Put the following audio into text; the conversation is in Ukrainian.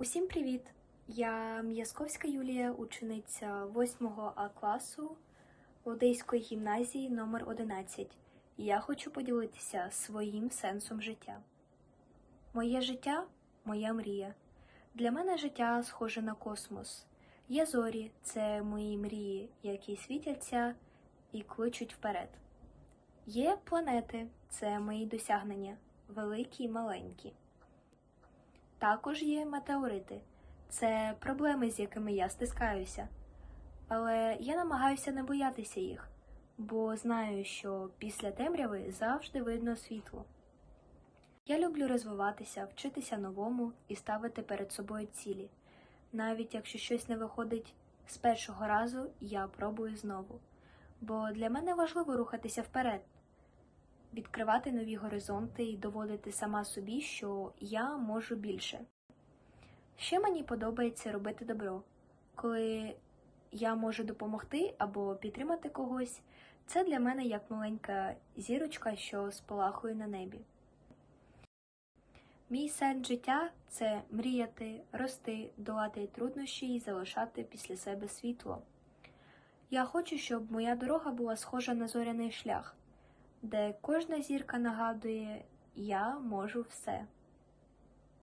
Усім привіт! Я М'язковська Юлія, учениця 8 А класу Одеської гімназії номер 11 я хочу поділитися своїм сенсом життя. Моє життя моя мрія. Для мене життя схоже на космос. Є зорі це мої мрії, які світяться і кличуть вперед. Є планети це мої досягнення, великі й маленькі. Також є метеорити. Це проблеми, з якими я стискаюся. Але я намагаюся не боятися їх, бо знаю, що після темряви завжди видно світло. Я люблю розвиватися, вчитися новому і ставити перед собою цілі. Навіть якщо щось не виходить з першого разу, я пробую знову. Бо для мене важливо рухатися вперед, відкривати нові горизонти і доводити сама собі, що я можу більше. Ще мені подобається робити добро. Коли я можу допомогти або підтримати когось, це для мене як маленька зірочка, що спалахує на небі. Мій сенс життя це мріяти, рости, долати труднощі і залишати після себе світло. Я хочу, щоб моя дорога була схожа на зоряний шлях, де кожна зірка нагадує Я можу все.